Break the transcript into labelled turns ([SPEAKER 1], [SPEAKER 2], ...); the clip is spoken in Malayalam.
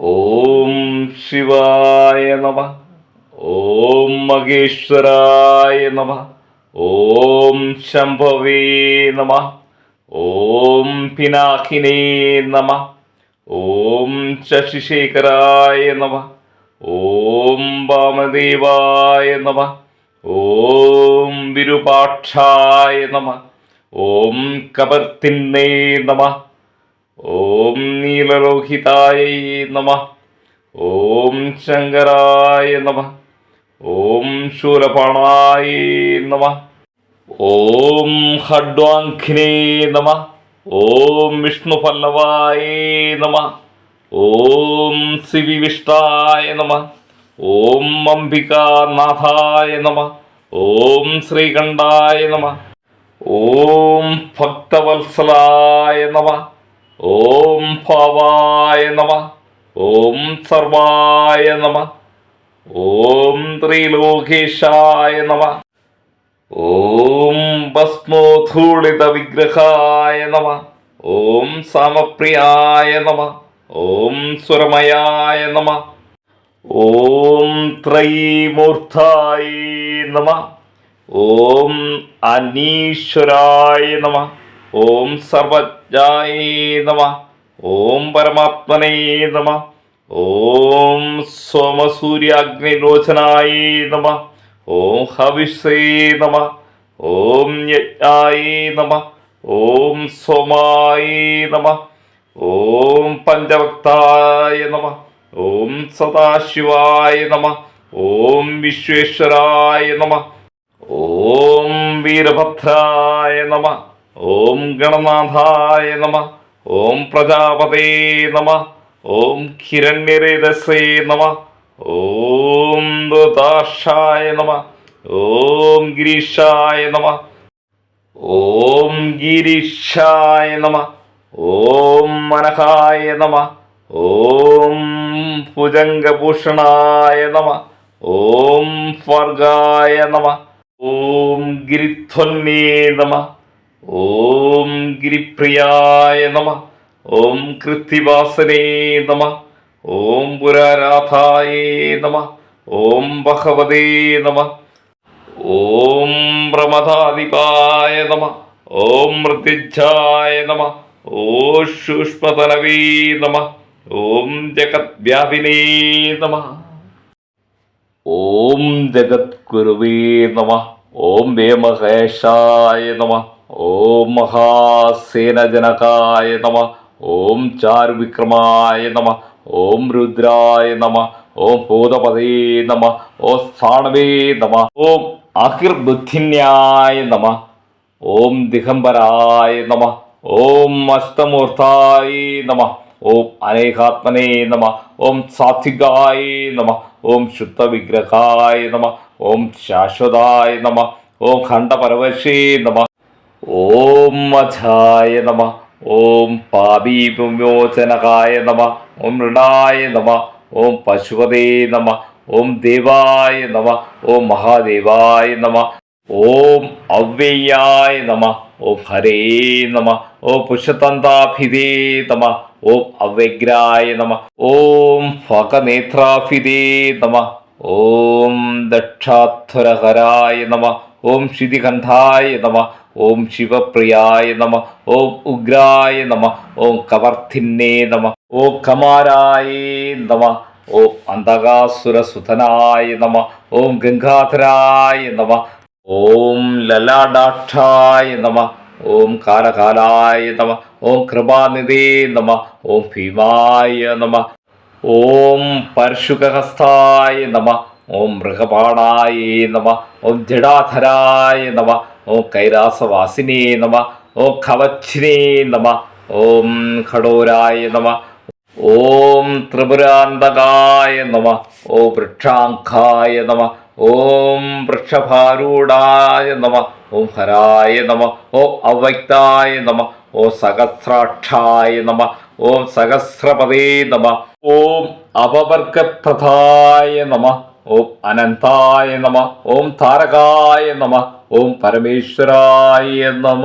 [SPEAKER 1] ഓം ശിവായ നമ. ഓം മഹേശ്വരായ നമ. ഓം ശംഭവേ നമ. ഓം പിനാഹിനേ നമ. ഓം ശശിശേഖരായ നമ. ഓം വാമദേവായ നമ. ഓം വിരുപാക്ഷായ നമ. ഓം കപർത്തിന്നേ നമ. ഓം നീലലോഹിതായ നമ. ഓം ശങ്കരായ നമ. ഓം ശൂലപാണായ നമ. ഓം ഹഡ്വാങ്കിനേ നമ. ഓം വിഷ്ണു പല്ലവായ നമ. ഓം ശിവിവിഷ്ടായ നമ. ഓം അംബികാനാഥായ നമ. ഓം ശ്രീകണ്ഠായ നമ. ഓം ഭക്തവത്സലായ നമ. ഓം ഭവായ നമ. ഓം സർവായ നമ. ഓം ത്രിലോകേശായ നമ. ഓം ഭസ്മോധൂളിത വിഗ്രഹായ നമ. ഓം സമപ്രിയായ നമ. ഓം സുരമയായ നമ. ഓം ത്രൈമൂർത്തായ നമ. ഓം അനീശ്വരായ നമ. ഓം സർവജ്ഞായ നമ. ഓം പരമാത്മനേ നമ. ഓം സോമസൂര്യാഗ്നിലോചനായ നമ. ഓം ഹവിഷേ നമ. ഓം യജ്ഞായ നമ. ഓം സോമായേ നമ. ഓം പഞ്ചവക്തായ നമ. ഓം സദാശിവായ നമ. ഓം വിശ്വേശ്വരായ നമ. ഓം വീരഭദ്രായ നമ. ഓം ഗണനാഥായ നമ ഓം പ്രജാപതേ നമ ഓം ഹിരണ്യരേതസേ നമ ഓം ദുതാർഷായ നമ ഓം ഗിരീഷായ നമ ഓം ഗിരീഷായ നമ ഓം മനഹായ നമ ഓം ഭുജംഗഭൂഷണായ നമ ഓം ഫർഗായ നമ ഓം ഗിരിധ്വന്നേ നമ. ഓം ഗിരിപ്രിയായ നമ. ഓം കൃത്തിവാസനേ നമ. ഓം പുരാരാധായ നമ. ഓം ഭഗവതേ നമ. ഓം പ്രമഥാധിപായ നമ. ഓം മൃത്യുജായ നമ. ഓ സൂക്ഷ്മതലവേ നമ. ഓം ജഗദ്വ്യാപിനേ നമ. ഓം ജഗദ്ഗുരുവേ നമ. ഓം വേമഹേഷായ നമ. ഓം മഹാസേനജനകായ നമ ഓം ചാരുവിക്രമായ നമ ഓം രുദ്രായ നമ ഓം ഭൂതപതേ നമ ഓം സാണവേ നമ ഓം അഹിർബുദ്ധിന്യായ നമ ഓം ദിഗംബരായ നമ ഓം അഷ്ടമൂർത്തായ നമ ഓം അനേകാത്മനേ നമ ഓം സാത്വികായ നമ ഓം ശുദ്ധവിഗ്രഹായ നമ ഓം ശാശ്വതായ നമ ഓം ഖണ്ഡപരവശേ നമ ഓം മഥായ നമ ഓം പാപീവിമോചനകായ നമ ഓം മൃണായ നമ ഓം പശുപതേ നമ ഓം ദേവായ നമ ഓം മഹാദേവായ നമ ഓം അവ്യയായ നമ ഓം ഹരേ നമ ഓ പുഷതന്താഭിതേ നമ ഓം അവ്യഗ്രായ നമ ഓം ഫകനേത്രാഭിതേ നമ ഓം ദക്ഷാധ്വരഹരായ നമ ഓം ശിതികണ്ഠായ നമ ഓം ശിവപ്രിയായ നമ ഓം ഉഗ്രായ നമ ഓം കവർത്തിന്നേ നമ ഓ കമാരായ നമ ഓം അന്ധകാസുരസുധനായ നമ ഓം ഗംഗാധരായ നമ ഓം ലലാടാക്ഷായ നമ ഓം കാലകാലായ നമ ഓം കൃപാനിധേ നമ ഓം ഭീമായ നമ ഓം പരശുഖഹസ്തായ നമ ഓം മൃഗപാണായ നമ ഓം ജഡാധരായ നമ ഓം കൈലാസവാസിനേ നമ ഓം കവച്ചിനേ നമ ഓം ഖടോരായ നമ ഓം ത്രിപുരാന്തകായ നമ ഓം വൃക്ഷാംഖായ നമ ഓം വൃക്ഷഭാരൂഢായ നമ ഓം ഹരായ നമ ഓം അവ്യക്തായ നമ ഓം സഹസ്രാക്ഷായ നമ ഓം സഹസ്രപദേ നമ ഓം അപവർഗപ്രധായ നമ. ഓം അനന്തായ നമ ഓം താരകായ നമ ഓം പരമേശ്വരായ നമ.